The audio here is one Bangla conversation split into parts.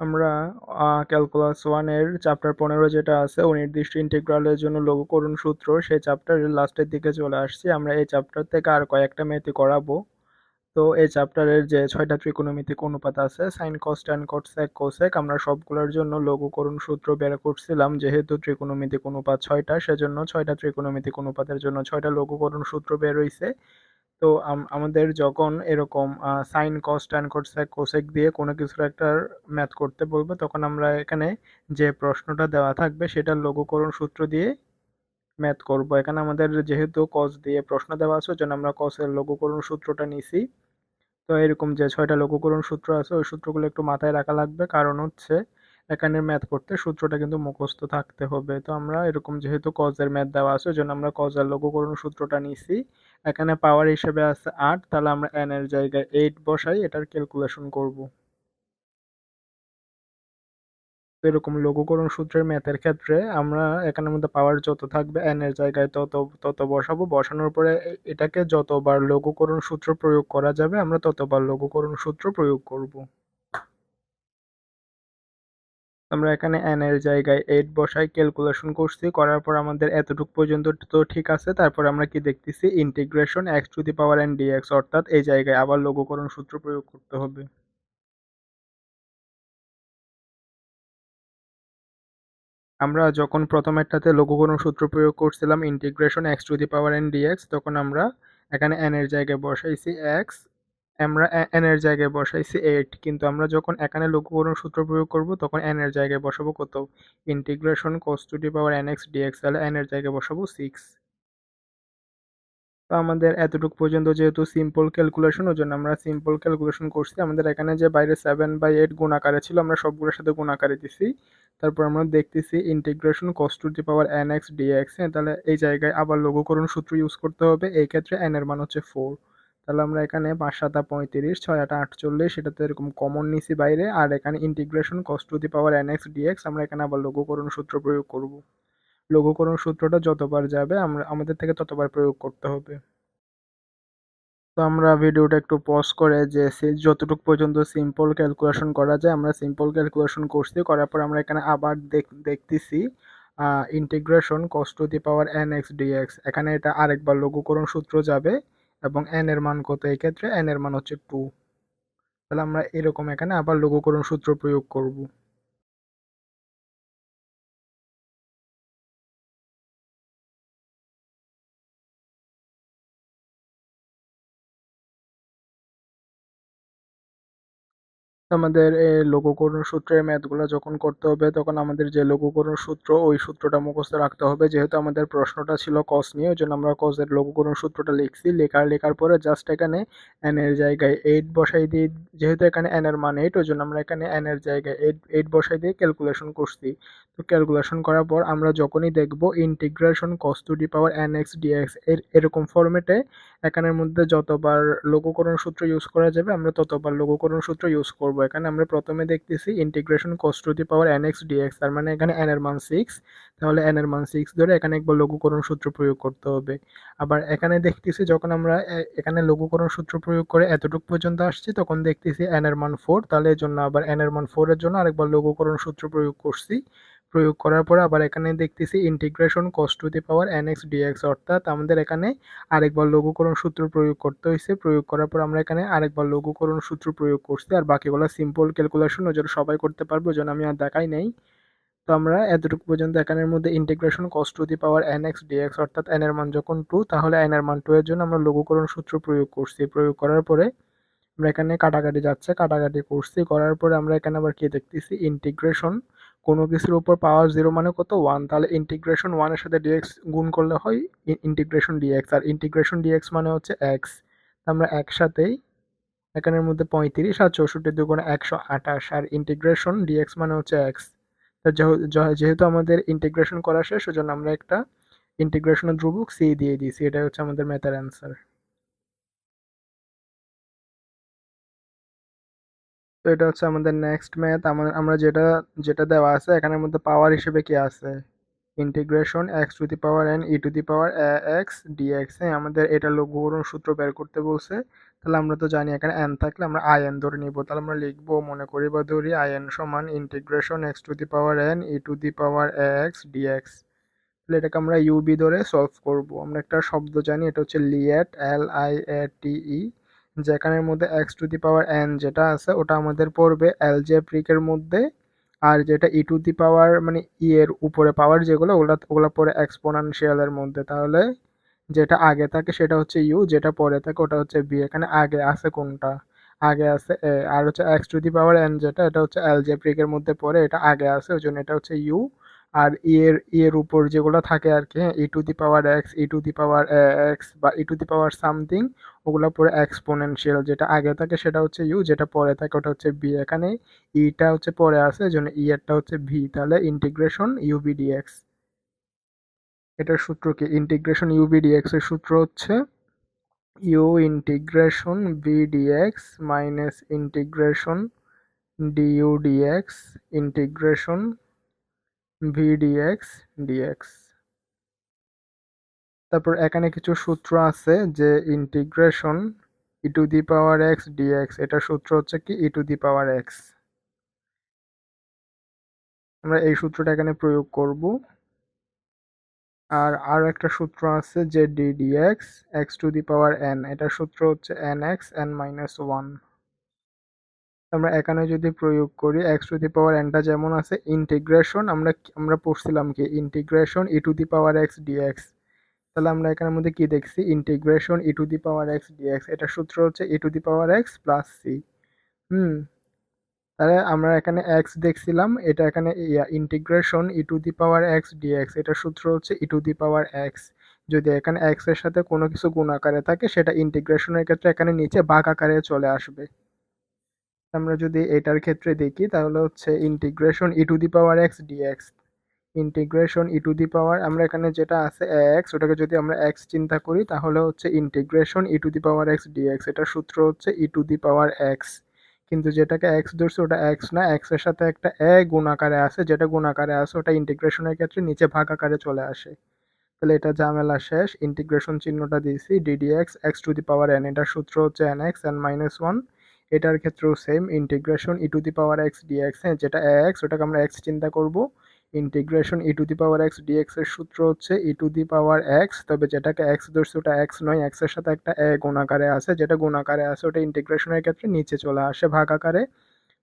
আমরা ক্যালকুলাস ওয়ানের চ্যাপ্টার পনেরো যেটা আছে অনির্দিষ্ট ইন্টিগ্রালের জন্য লঘুকরণ সূত্র, সেই চ্যাপ্টারের লাস্টের দিকে চলে আসছি। আমরা এই চ্যাপ্টার থেকে আর কয়েকটা ম্যাথই করাবো। তো এই চ্যাপ্টারের যে ছয়টা ত্রিকোণমিতিক অনুপাত আছে sine cos tan cot sec cosec আমরা সবগুলোর জন্য লঘুকরণ সূত্র বের করছিলাম। যেহেতু ত্রিকোণমিতিক অনুপাত ছয়টা, সেজন্য ছয়টা ত্রিকোণমিতিক অনুপাতের জন্য ছয়টা লঘুকরণ সূত্র বের হইছে। তো আমাদের যখন এরকম sine cos tan cot sec cosec দিয়ে কোনো কিছুর একটা ম্যাথ করতে বলবে, তখন আমরা এখানে যে প্রশ্নটা দেওয়া থাকবে সেটা লঘুকরণ সূত্র দিয়ে ম্যাথ করব। এখানে আমাদের যেহেতু কস দিয়ে প্রশ্ন দেওয়া আছে জন্য আমরা কসের লঘুকরণ সূত্রটা নিছি। তো এরকম যে ছয়টা লঘুকরণ সূত্র আছে, ওই সূত্রগুলো একটু মাথায় রাখা লাগবে। কারণ হচ্ছে এখানে ম্যাথ করতে সূত্রটা কিন্তু মুখস্থ থাকতে হবে। তো আমরা এরকম যেহেতু কজের ম্যাথ দেওয়া আছে, ওই জন্য আমরা কজের লঘুকরণ সূত্রটা নিছি। এখানে পাওয়ার হিসেবে আছে আট, তাহলে আমরা এন এর জায়গায় এইট বসাই, এটার ক্যালকুলেশন করব। এরকম লঘুকরণ সূত্রের ম্যাথের ক্ষেত্রে আমরা এখানের মধ্যে পাওয়ার যত থাকবে এন এর জায়গায় তত তত বসাবো। বসানোর পরে এটাকে যতবার লঘুকরণ সূত্র প্রয়োগ করা যাবে, আমরা ততবার লঘুকরণ সূত্র প্রয়োগ করব। আমরা এখানে এন এর জায়গায় এইট বসাই ক্যালকুলেশন করছি, করার পর আমাদের এতটুকু পর্যন্ত তো ঠিক আছে। তারপর আমরা কি দেখতেছি? Integration X to the power N DX অর্থাৎ এই জায়গায় আবার লঘুকরণ সূত্র প্রয়োগ করতে হবে। আমরা যখন প্রথমেরটাতে লঘুকরণ সূত্র প্রয়োগ করছিলাম integration X to the power N DX তখন আমরা এখানে এন এর জায়গায় বসাইছি এক্স আমরা এন এর জায়গায় বসাইছি এইট কিন্তু আমরা যখন এখানে লঘুকরণ সূত্র প্রয়োগ করব, তখন এন এর জায়গায় বসাবো কত? Integration cos to the power N X DX তাহলে এন এর জায়গায় বসাবো সিক্স তো আমাদের এতটুকু পর্যন্ত যেহেতু সিম্পল ক্যালকুলেশন ওই জন্য আমরা সিম্পল ক্যালকুলেশন করছি। আমাদের এখানে যে বাইরে সেভেন বাই এইট গুণাকারে ছিল, আমরা সবগুলোর সাথে গুণাকারে দিছি। তারপর আমরা দেখতেছি integration cos to the power N X DX তাহলে এই জায়গায় আবার লঘুকরণ সূত্র ইউজ করতে হবে, এই ক্ষেত্রে এন এর মান হচ্ছে ফোর তাহলে আমরা এখানে পাঁচ সাতা পঁয়ত্রিশ, ছয় আটা আটচল্লিশ সেটাতে এরকম কমন নিছি বাইরে। আর এখানে integration cos to the power N X DX আমরা এখানে আবার লঘুকরণ সূত্র প্রয়োগ করব। লঘুকরণ সূত্রটা যতবার যাবে, আমরা, আমাদের থেকে ততবার প্রয়োগ করতে হবে। তো আমরা ভিডিওটা একটু পজ করে যে যতটুকু পর্যন্ত সিম্পল ক্যালকুলেশন করা যায়, আমরা সিম্পল ক্যালকুলেশন করছি, করার পর আমরা এখানে আবার দেখতেছি integration cos to the power N X DX এখানে এটা আরেকবার লঘুকরণ সূত্র যাবে। এবং এন এর মান কত এই ক্ষেত্রে এন এর মান হচ্ছে টু তাহলে আমরা এরকম এখানে আবার লঘুকরণ সূত্র প্রয়োগ করব। আমাদের লঘুকরণ সূত্রের ম্যাথগুলো যখন করতে হবে, তখন আমাদের যে লঘুকরণ সূত্র, ওই সূত্রটা মুখস্থ রাখতে হবে। যেহেতু আমাদের প্রশ্নটা ছিল কস নিয়ে ওই জন্য আমরা কসের লঘুকরণ সূত্রটা লিখছি। লেখার লেখার পরে জাস্ট এখানে এন এর জায়গায় এইট বসাই দিই যেহেতু এখানে এন এর মান এইট ওই জন্য আমরা এখানে এন এর জায়গায় এইট এইট বসাই দিয়ে ক্যালকুলেশন করছি। তো ক্যালকুলেশন করার পর আমরা যখনই দেখব integration cos to the power N X DX এর, এরকম ফর্মেটে এখানের মধ্যে যতবার লঘুকরণ সূত্র ইউজ করা যাবে, আমরা ততবার লঘুকরণ সূত্র ইউজ করব। এখানে আমরা প্রথমে দেখতেছি integration cos to the power N X DX তার মানে এখানে এন এর মান সিক্স তাহলে এন এর মান সিক্স ধরে এখানে একবার লঘুকরণ সূত্র প্রয়োগ করতে হবে। আবার এখানে দেখতেছি যখন আমরা এখানে লঘুকরণ সূত্র প্রয়োগ করে এতটুকু পর্যন্ত আসছি, তখন দেখতেছি এন এর মান ফোর তাহলে এর জন্য আবার এন এর মান ফোরের জন্য আরেকবার লঘুকরণ সূত্র প্রয়োগ করছি। প্রয়োগ করার পর আবার এখানে দেখতেছি integration cos to the power N X DX অর্থাৎ আমাদের এখানে আরেকবার লঘুকরণ সূত্র প্রয়োগ করতে হয়েছে। প্রয়োগ করার পর আমরা এখানে আরেকবার লঘুকরণ সূত্র প্রয়োগ করছি। আর বাকিগুলো সিম্পল ক্যালকুলেশন ওই জন্য সবাই করতে পারব জন্য আমি আর দেখাই নেই। তো আমরা এতটুকু পর্যন্ত এখানের মধ্যে integration cos to the power N X DX অর্থাৎ এন এর মান যখন টু তাহলে এন এর মান টু এর জন্য আমরা লঘুকরণ সূত্র প্রয়োগ করছি। প্রয়োগ করার পরে আমরা এখানে কাটাকাটি যাচ্ছে, কাটাকাটি করছি। করার পরে আমরা এখানে আবার কি দেখতেছি? ইন্টিগ্রেশন কোনো কিছুর উপর পাওয়ার জিরো মানে কত? ওয়ান তাহলে ইন্টিগ্রেশন ওয়ানের সাথে ডিএক্স গুণ করলে হয় ইন্টিগ্রেশন ডিএক্স আর ইন্টিগ্রেশন ডিএক্স মানে হচ্ছে এক্স আমরা একসাথেই এখানের মধ্যে পঁয়ত্রিশ আর চৌষট্টি দুগুণে একশো আঠাশ। আর ইন্টিগ্রেশন ডিএক্স মানে হচ্ছে এক্স যেহেতু আমাদের ইন্টিগ্রেশন করা শেষ সেজন্য আমরা একটা ইন্টিগ্রেশনের ধ্রুবক সি দিয়ে দিয়েছি। এটাই হচ্ছে আমাদের ম্যাথের অ্যান্সার তো এটা হচ্ছে আমাদের নেক্সট ম্যাথ আমরা যেটা যেটা দেওয়া আছে, এখানের মধ্যে পাওয়ার হিসেবে কি আছে? Integration X to the power N E to the power X DX হ্যাঁ আমাদের এটা লঘুকরণ সূত্র বের করতে বলছে। তাহলে আমরা তো জানি এখানে এন থাকলে আমরা আই এন ধরে নিব। তাহলে আমরা লিখব, মনে করি বা ধরি আই এন সমান integration X to the power N E to the power X DX তাহলে এটাকে আমরা ইউবি ধরে সলভ করব। আমরা একটা শব্দ জানি, এটা হচ্ছে লিয়েট এল আই এ টি ই যেখানের মধ্যে X to the power N যেটা আছে, ওটা আমাদের পড়বে অ্যালজেব্রিকের মধ্যে। আর যেটা ই টু দি পাওয়ার মানে ই এর উপরে পাওয়ার যেগুলো, ওগুলো ওগুলো পড়ে এক্সপোনেনশিয়ালের মধ্যে। তাহলে যেটা আগে থাকে সেটা হচ্ছে ইউ যেটা পরে থাকে ওটা হচ্ছে বি এখানে আগে আছে কোনটা? আগে আছে এ আর হচ্ছে X to the power N যেটা, এটা হচ্ছে অ্যালজেব্রিকের মধ্যে পড়ে, এটা আগে আছে ওই জন্য এটা হচ্ছে ইউ আর ই এর ই এর উপর যেগুলো থাকে আর কি E to the power X E to the power X বা ই টু দি পাওয়ার সামথিং ওগুলো পরে এক্সপোনেনশিয়াল যেটা আগে থাকে সেটা হচ্ছে ইউ যেটা পরে থাকে ওটা হচ্ছে বি এখানে ইটা হচ্ছে পরে আছে এই জন্য ই এরটা হচ্ছে ভি তাহলে ইন্টিগ্রেশন ইউবি ডিএক্স এটার সূত্র কি? ইন্টিগ্রেশন ইউবি ডিএক্স এর সূত্র হচ্ছে U integration V DX minus integration DU DX integration V DX DX তারপর এখানে কিছু সূত্র আছে যে integration E to the power X DX এটার সূত্র হচ্ছে কি E to the power x আমরা এই সূত্রটা এখানে প্রয়োগ করব। আর আরও একটা সূত্র আছে যে D DX X to the power N এটার সূত্র হচ্ছে N X N minus one আমরা এখানে যদি প্রয়োগ করি এক্স টু দি পাওয়ার এনটা যেমন আছে ইন্টিগ্রেশন আমরা আমরা পড়ছিলাম কি integration E to the power X DX তাহলে আমরা এখানের মধ্যে কি দেখছি? Integration E to the power X DX এটার সূত্র হচ্ছে E to the power X plus C হুম, তাহলে আমরা এখানে এক্স দেখছিলাম, এটা এখানে integration E to the power X DX এটার সূত্র হচ্ছে ই টু দি পাওয়ার এক্স যদি এখানে এক্সের সাথে কোনো কিছু গুণ আকারে থাকে, সেটা ইন্টিগ্রেশনের ক্ষেত্রে এখানে নিচে বাঘ আকারে চলে আসবে। আমরা যদি এটার ক্ষেত্রে দেখি, তাহলে হচ্ছে integration E to the power X DX integration E to the power আমরা এখানে যেটা আছে এক্স ওটাকে যদি আমরা এক্স চিন্তা করি, তাহলে হচ্ছে integration E to the power X DX এটার সূত্র হচ্ছে ই টু দি পাওয়ার এক্স কিন্তু যেটাকে এক্স ধরছে, ওটা এক্স না এক্সের সাথে একটা এ গুণ আকারে আছে, যেটা গুণ আকারে আছে, ওটা ইন্টিগ্রেশনের ক্ষেত্রে নিচে ভাগ আকারে চলে আসে। তাহলে এটা ঝামেলা শেষ ইন্টিগ্রেশন চিহ্নটা দিয়েছি D DX X to the power N এটার সূত্র হচ্ছে N X N minus one এটার ক্ষেত্রেও same integration E to the power X DX হ্যাঁ যেটা এক্স ওটাকে আমরা এক্স চিন্তা করব। Integration E to the power X DX এর সূত্র হচ্ছে ই টু দি পাওয়ার এক্স তবে যেটাকে এক্স ধরছে ওটা এক্স নয় এক্সের সাথে একটা এ গুণাকারে আছে, যেটা গুণাকারে আছে ওটা ইন্টিগ্রেশনের ক্ষেত্রে নিচে চলে আসে ভাগ আকারে।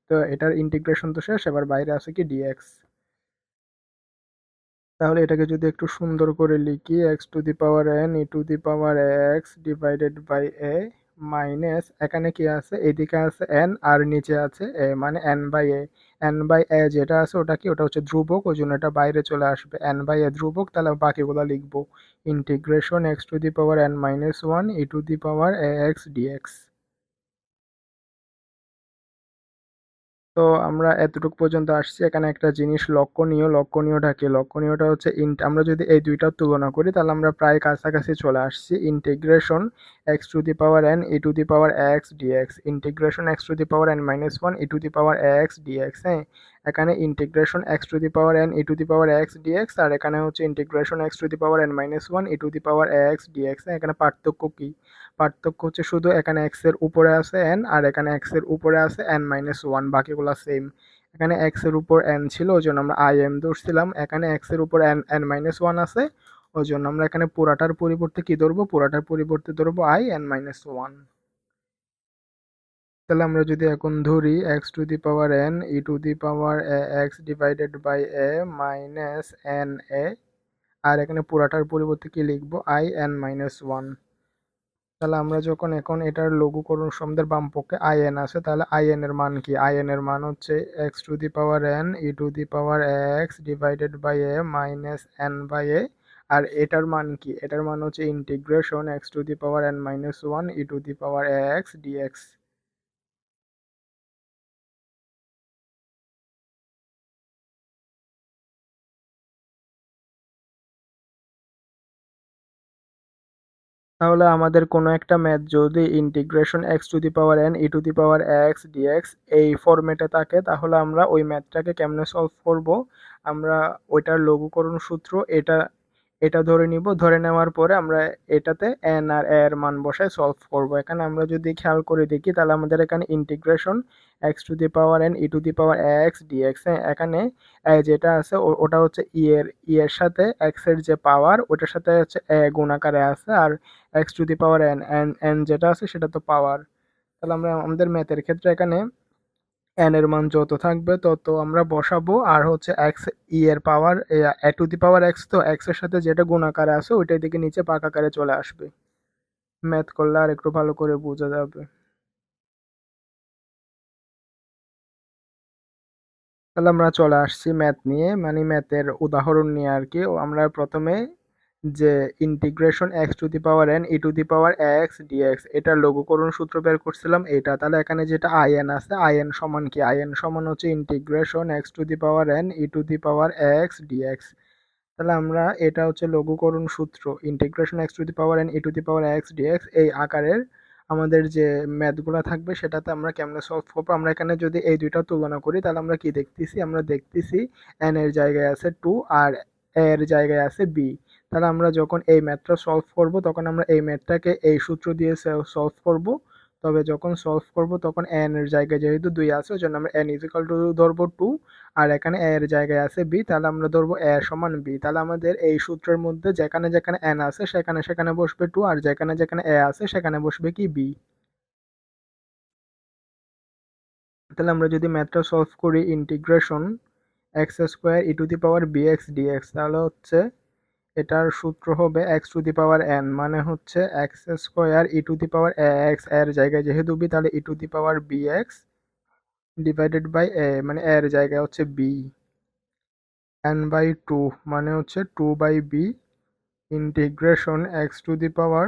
তো এটার ইন্টিগ্রেশন তো শেষ, এবার বাইরে আছে কি ডিএক্স তাহলে এটাকে যদি একটু সুন্দর করে লিখি X to the power N E to the power X divided by A minus এখানে কি আছে? এদিকে আছে এন আর নিচে আছে এ মানে N by A N by A যেটা আছে ওটা কি? ওটা হচ্ছে ধ্রুবক, ওই জন্য এটা বাইরে চলে আসবে। এন বাই এ ধ্রুবক, তাহলে বাকিগুলো লিখব। Integration X to the power N minus one E to the power A X DX তো আমরা এতটুকু পর্যন্ত আসছি। এখানে একটা জিনিস লক্ষণীয়, লক্ষণীয়টা কি? লক্ষণীয়টা হচ্ছে আমরা যদি এই দুইটার তুলনা করি, তাহলে আমরা প্রায় কাছাকাছি চলে আসছি। Integration X to the power N E to the power X DX integration X to the power N minus one E to the power X DX হ্যাঁ? এখানে integration X to the power N E to the power X DX আর এখানে হচ্ছে integration X to the power N minus one E to the power X DX এখানে পার্থক্য কি? পার্থক্য হচ্ছে শুধু এখানে এক্সের উপরে আছে এন আর এখানে এক্সের উপরে আছে এন মাইনাস ওয়ান বাকিগুলো সেম এখানে এক্সের উপর এন ছিল ওই জন্য আমরা আই এন ধরছিলাম। এখানে এক্সের উপর এন এন মাইনাস ওয়ান আছে ওই জন্য আমরা এখানে পুরাটার পরিবর্তে কি ধরবো? পুরাটার পরিবর্তে ধরবো আই এন মাইনাস ওয়ান তাহলে আমরা যদি এখন ধরি X to the power N E to the power A X divided by A minus N A আর এখানে পুরাটার পরিবর্তে কি লিখব? আই এন মাইনাস ওয়ান তাহলে আমরা যখন এখন এটার লঘুকরণ শব্দের বাম পক্ষে আই এন আছে, তাহলে আই এন এর মান কি? আই এন এর মান হচ্ছে x to the power n e to the power x divided by a minus n by a আর এটার মান কি? এটার মান হচ্ছে integration x to the power n minus one e to the power x dx তাহলে আমাদের কোনো একটা ম্যাথ যদি integration x to the power n e to the power x dx এই ফরম্যাটে থাকে, তাহলে আমরা ওই ম্যাথটাকে কেমনে সলভ করব? আমরা ওইটার লঘুকরণ সূত্র, এটা এটা ধরে নিব, ধরে নেওয়ার পরে আমরা এটাতে এন আর এর মান বসায় সলভ করব। এখানে আমরা যদি খেয়াল করে দেখি, তাহলে আমাদের এখানে integration x to the power n e to the power x dx এখানে যেটা আছে ওটা হচ্ছে ই এর ই এর সাথে এক্সের যে পাওয়ার ওটার সাথে হচ্ছে এ গুণাকারে আছে, আর x to the power n n n যেটা আছে সেটা তো পাওয়ার তাহলে আমরা, আমাদের ম্যাথের ক্ষেত্রে এখানে এন এর মান যত থাকবে, তত আমরা বসাবো। আর হচ্ছে এক্স ই এর power a to the power x তো এক্সের সাথে যেটা গুণাকারে আছে, ওইটার দিকে নিচে পাকাকারে চলে আসবে। ম্যাথ করলে আর একটু ভালো করে বোঝা যাবে। তাহলে আমরা চলে আসছি ম্যাথ নিয়ে। মানে ম্যাথের উদাহরণ নিয়ে আর কি। আমরা প্রথমে যে integration x to the power n e to the power x dx এটার লঘুকরণ সূত্র বের করছিলাম, এটা। তাহলে এখানে যেটা আইএন আছে আইএন সমান কি? আইএন সমান হচ্ছে integration x to the power n e to the power x dx তাহলে আমরা এটা হচ্ছে লঘুকরণ সূত্র integration x to the power n e to the power x dx এই আকারের আমাদের যে ম্যাথগুলো থাকবে, সেটাতে আমরা কেমনে সলভ করব? আমরা এখানে যদি এই দুইটা তুলনা করি, তাহলে আমরা কি দেখতেছি? আমরা দেখতেছি এন এর জায়গায় আছে টু আর এর জায়গায় আছে বি তাহলে আমরা যখন এই ম্যাথটা সলভ করব, তখন আমরা এই ম্যাথটাকে এই সূত্র দিয়ে সলভ করব। তবে যখন সলভ করব, তখন এন এর জায়গায় যেহেতু দুই আছে ওই জন্য আমরা এন ইজিক্যাল টু ধরবো টু আর এখানে এ এর জায়গায় আছে বি তাহলে আমরা ধরবো এ সমান বি তাহলে আমাদের এই সূত্রের মধ্যে যেখানে যেখানে এন আছে, সেখানে সেখানে বসবে টু আর যেখানে যেখানে এ আছে, সেখানে বসবে কি বি তাহলে আমরা যদি ম্যাথটা সলভ করি integration x square e to the power b x dx তাহলে হচ্ছে এটার সূত্র হবে x to the power n মানে হচ্ছে x square e to the power এক্সের জায়গায় যেহেতু বি তাহলে e to the power b x divided by a মানে এর জায়গায় হচ্ছে বি এন বাই টু মানে হচ্ছে two by b integration x to the power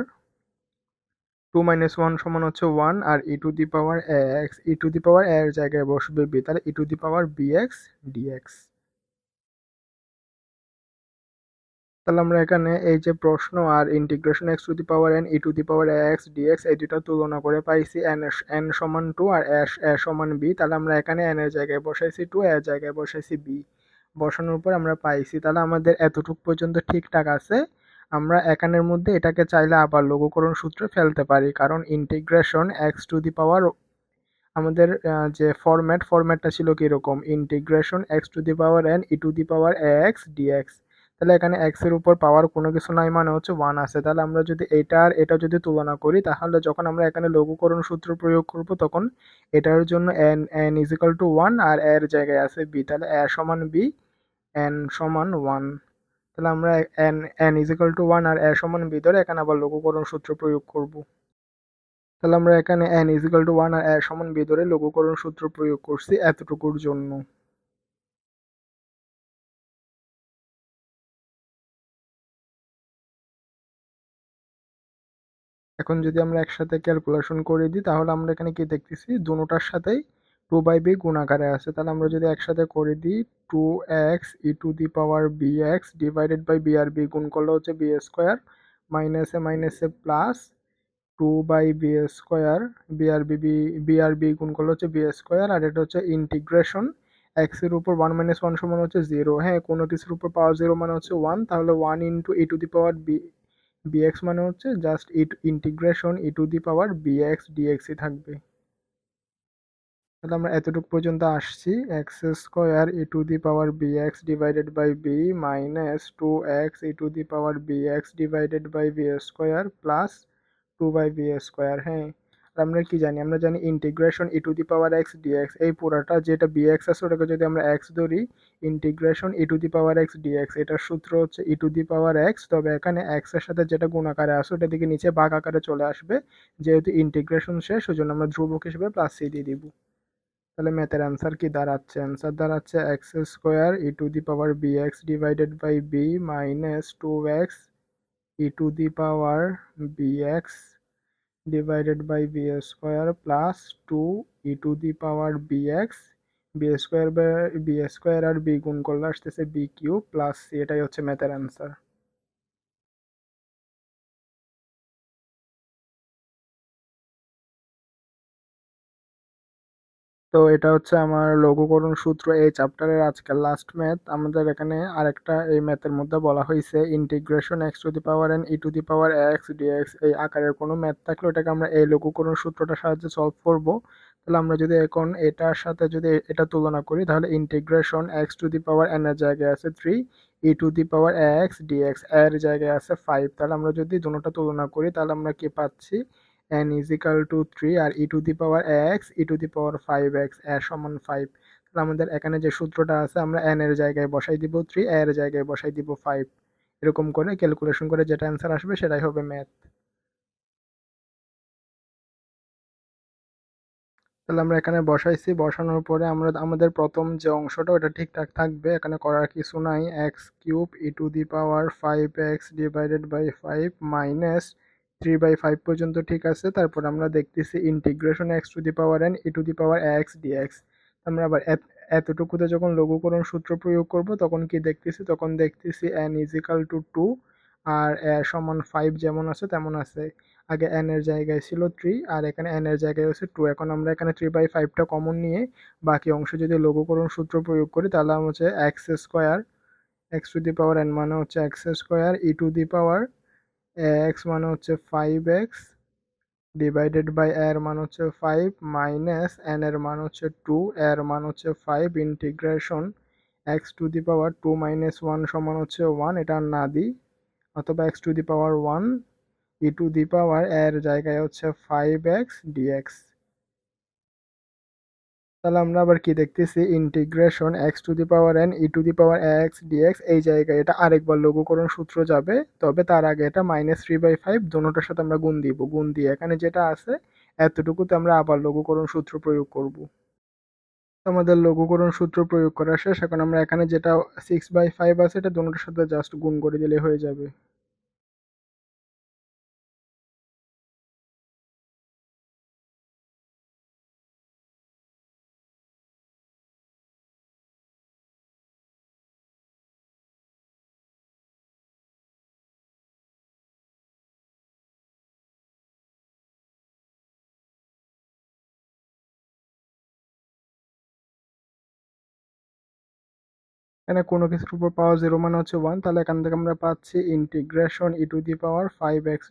two minus one সমান হচ্ছে one R e to the power x e to the power এর জায়গায় বসবে বি তাহলে e to the power b x dx তাহলে আমরা এখানে এই যে প্রশ্ন আর integration x to the power n e to the power x dx এই দুটো তুলনা করে পাইছি এন এস এন সমান টু আর এস এ সমান বি তাহলে আমরা এখানে এন এর জায়গায় বসাইছি টু এর জায়গায় বসাইছি বি বসানোর পর আমরা পাইছি, তাহলে আমাদের এতটুকু পর্যন্ত ঠিকঠাক আছে। আমরা এখানের মধ্যে এটাকে চাইলে আবার লঘুকরণ সূত্রে ফেলতে পারি, কারণ integration x to the power আমাদের যে ফরম্যাট ফরম্যাটটা ছিল কীরকম? Integration x to the power n e to the power x dx তাহলে এখানে এক্সের উপর পাওয়ার কোনো কিছু নাই মানে হচ্ছে ওয়ান আছে। তাহলে আমরা যদি এটা আর এটা যদি তুলনা করি, তাহলে যখন আমরা এখানে লঘুকরণ সূত্র প্রয়োগ করব, তখন এটার জন্য n n equal to one আর এর জায়গায় আছে বি তাহলে এ সমান বি এন সমান ওয়ান তাহলে আমরা n n equal to one R a সমান বি ধরে এখানে আবার লঘুকরণ সূত্র প্রয়োগ করব। তাহলে আমরা এখানে এন ইজিক্যাল টু ওয়ান আর এ সমান বি ধরে লঘুকরণ সূত্র প্রয়োগ করছি এতটুকুর জন্য। এখন যদি আমরা একসাথে ক্যালকুলেশন করে দিই, তাহলে আমরা এখানে কি দেখতেছি? দুটার সাথেই টু বাই বি গুণাকারে আছে। তাহলে আমরা যদি একসাথে করে দিই two x e to the power b x divided by b R b গুণ করলে হচ্ছে বি স্কোয়ার মাইনাসে মাইনাসে plus two by b square b R b b আর বি গুণ করলে হচ্ছে বি স্কোয়ার আর এটা হচ্ছে ইন্টিগ্রেশন এক্সের উপর ওয়ান মাইনাস ওয়ান সমান হচ্ছে জিরো হ্যাঁ কোনো কিছুর উপর পাওয়ার জিরো মানে হচ্ছে ওয়ান তাহলে one into e to the power b bx মানে হচ্ছে just it integration e to the power bx ডিএক্সই থাকবে। তাহলে আমরা এতটুকু পর্যন্ত আসছি। X square e to the power bx divided by b minus two x e to the power bx divided by b square plus two by b square হ্যাঁ? আমরা কি জানি? আমরা জানি integration e to the power x dx এই পুরাটা যেটা বিএক্স আছে, ওটাকে যদি আমরা এক্স ধরি integration e to the power x dx এটার সূত্র হচ্ছে ই টু দি পাওয়ার এক্স তবে এখানে এক্সের সাথে যেটা গুণ আকারে আসে ওটা দিকে নিচে বাঘ আকারে চলে আসবে। যেহেতু ইন্টিগ্রেশন শেষ ওই জন্য আমরা ধ্রুবক হিসেবে প্লাস সি দিয়ে দিব। তাহলে ম্যাথের অ্যান্সার কি দাঁড়াচ্ছে? অ্যান্সার দাঁড়াচ্ছে x square e to the power b x divided by b minus two x e to the power b x divided by b square plus two e to the power b x b square b square R b গুণ করলে আসতেছে বি কিউ প্লাস এটাই হচ্ছে ম্যাথের অ্যান্সার তো এটা হচ্ছে আমার লঘুকরণ সূত্র এই চ্যাপ্টারের আজকের লাস্ট ম্যাথ আমাদের এখানে আরেকটা এই ম্যাথের মধ্যে বলা হয়েছে integration x to the power n e to the power x dx এই আকারের কোনো ম্যাথ থাকলে ওটাকে আমরা এই লঘুকরণ সূত্রটার সাহায্যে সলভ করব। তাহলে আমরা যদি এখন এটার সাথে যদি এটা তুলনা করি, তাহলে integration x to the power n এর জায়গায় আছে three e to the power x dx এর জায়গায় আছে ফাইভ তাহলে আমরা যদি দুটোটা তুলনা করি, তাহলে আমরা কি পাচ্ছি? N is equal to 3 R e to the power x e to the power 5x এর সমান 5 তাহলে আমাদের এখানে যে সূত্রটা আছে, আমরা n এর জায়গায় বসাই দিব 3 এর জায়গায় বসাই দিব 5 এরকম করে ক্যালকুলেশন করে যেটা অ্যান্সার আসবে সেটাই হবে ম্যাথ তাহলে আমরা এখানে বসাইছি, বসানোর পরে আমরা আমাদের প্রথম যে অংশটা, ওটা ঠিকঠাক থাকবে। এখানে করার কিছু নাই। X cube e to the power five x divided by five minus three by five পর্যন্ত ঠিক আছে। তারপর আমরা দেখতেছি integration x to the power n e to the power x dx আমরা আবার এতটুকুতে যখন লঘুকরণ সূত্র প্রয়োগ করব, তখন কি দেখতেছি? তখন দেখতেছি এন ইজিক্যাল টু টু আর সমান ফাইভ যেমন আছে, তেমন আছে। আগে এন এর জায়গায় ছিল থ্রি আর এখানে এন এর জায়গায় হচ্ছে টু এখন আমরা এখানে থ্রি বাই ফাইভটা কমন নিয়ে বাকি অংশ যদি লঘুকরণ সূত্র প্রয়োগ করি, তাহলে হচ্ছে x square x to the power n মানে হচ্ছে x square e to the power x মানে হচ্ছে ফাইভ এক্স ডিভাইডেড বাই এর মান হচ্ছে ফাইভ মাইনাস এন এর মান হচ্ছে টু এর মান হচ্ছে five integration x to the power two minus one সমান হচ্ছে ওয়ান এটা না দিই। অথবা x to the power one e to the power এর জায়গায় হচ্ছে ফাইভ এক্স ডিএক্স তাহলে আমরা আবার কি দেখতেছি? Integration x to the power n e to the power x dx এই জায়গায় এটা আরেকবার লঘুকরণ সূত্র যাবে, তবে তার আগে এটা মাইনাস থ্রি বাই ফাইভ দুটোটার সাথে আমরা গুণ দিব। গুণ দিয়ে এখানে যেটা আছে, এতটুকুতে আমরা আবার লঘুকরণ সূত্র প্রয়োগ করব। আমাদের লঘুকরণ সূত্র প্রয়োগ করা শেষ, এখন আমরা এখানে যেটা সিক্স বাই ফাইভ আছে, এটা দুটোটার সাথে জাস্ট গুণ করে দিলে হয়ে যাবে। এখানে কোনো কিছুর উপর পাওয়ার জিরো মানে হচ্ছে ওয়ান তাহলে এখান থেকে আমরা পাচ্ছি integration e to the power five x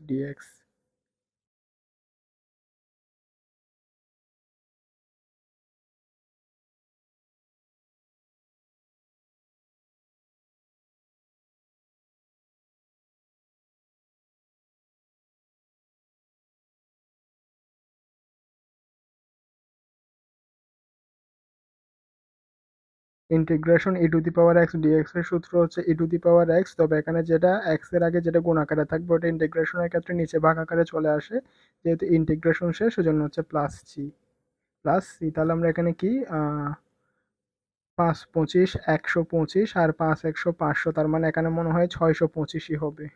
integration e to the power x dx এর সূত্র হচ্ছে ই টু দি পাওয়ার এক্স তবে এখানে যেটা এক্সের আগে যেটা গুণ আকারে থাকবে, ওটা ইন্টিগ্রেশনের ক্ষেত্রে নিচে ভাগ আকারে চলে আসে, যেহেতু ইন্টিগ্রেশন শেষ সেজন্য হচ্ছে প্লাস সি প্লাস সি তাহলে আমরা এখানে কি? পাঁচ পঁচিশ, একশো পঁচিশ আর পাঁচ একশো পাঁচশো, তার মানে এখানে মনে হয় ছয়শো পঁচিশই হবে।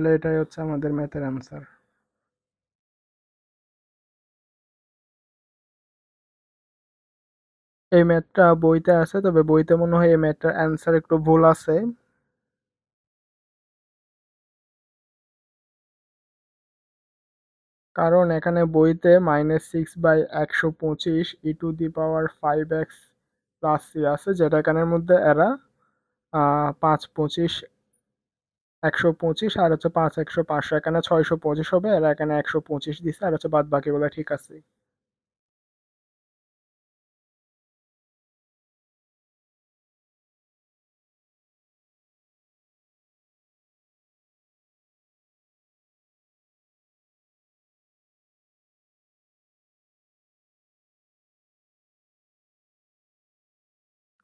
তাহলে এটাই হচ্ছে আমাদের ম্যাথের অ্যান্সার এই ম্যাথটা বইতে আছে, তবে বইতে মনে হয় এই ম্যাথটার অ্যান্সার একটু ভুল আছে। কারণ এখানে বইতে মাইনাস সিক্স বাই একশো পঁচিশ e to the power five x plus c আছে, যেটা এখানের মধ্যে এরা পাঁচ পঁচিশ একশো পঁচিশ, আর হচ্ছে পাঁচ একশো পাঁচশো, এখানে ছয়শো পঁচিশ হবে, আর এখানে একশো পঁচিশ দিচ্ছে আর হচ্ছে বাদ বাকিগুলো ঠিক আছে।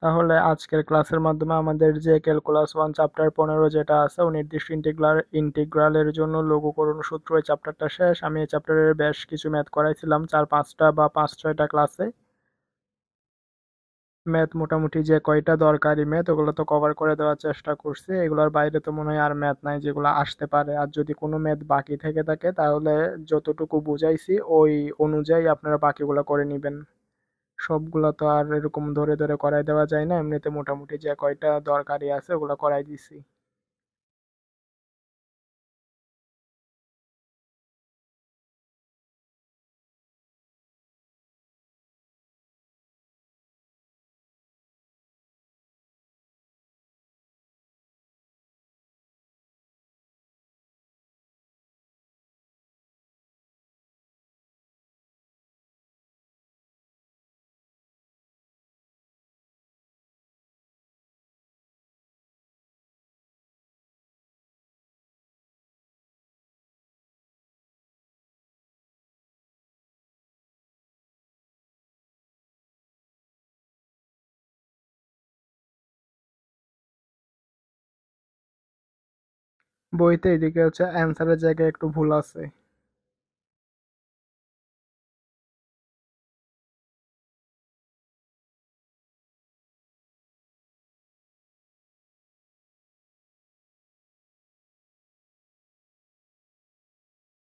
তাহলে আজকের ক্লাসের মাধ্যমে আমাদের যে ক্যালকুলাস ওয়ান চ্যাপ্টার পনেরো যেটা আছে, ও নির্দিষ্ট ইন্টিগ্রাল ইন্টিগ্রালের জন্য লঘুকরণ সূত্র এই চ্যাপ্টারটা শেষ। আমি এই চ্যাপ্টারের বেশ কিছু ম্যাথ করাইছিলাম, চার, পাঁচটা বা পাঁচ, ছয়টা ক্লাসে ম্যাথ মোটামুটি যে কয়টা দরকারি ম্যাথ ওগুলো তো কভার করে দেওয়ার চেষ্টা করছি। এগুলোর বাইরে তো মনে হয় আর ম্যাথ নাই যেগুলো আসতে পারে। আর যদি কোনো ম্যাথ বাকি থেকে থাকে, তাহলে যতটুকু বুঝাইছি, ওই অনুযায়ী আপনারা বাকিগুলো করে নেবেন। সবগুলো তো আর এরকম ধরে ধরে করাই দেওয়া যায় না। এমনিতে মোটামুটি যে কয়টা দরকারি আছে ওগুলো করাই দিছি। বইতে এদিকে হচ্ছে অ্যান্সারের জায়গায় একটু ভুল আছে।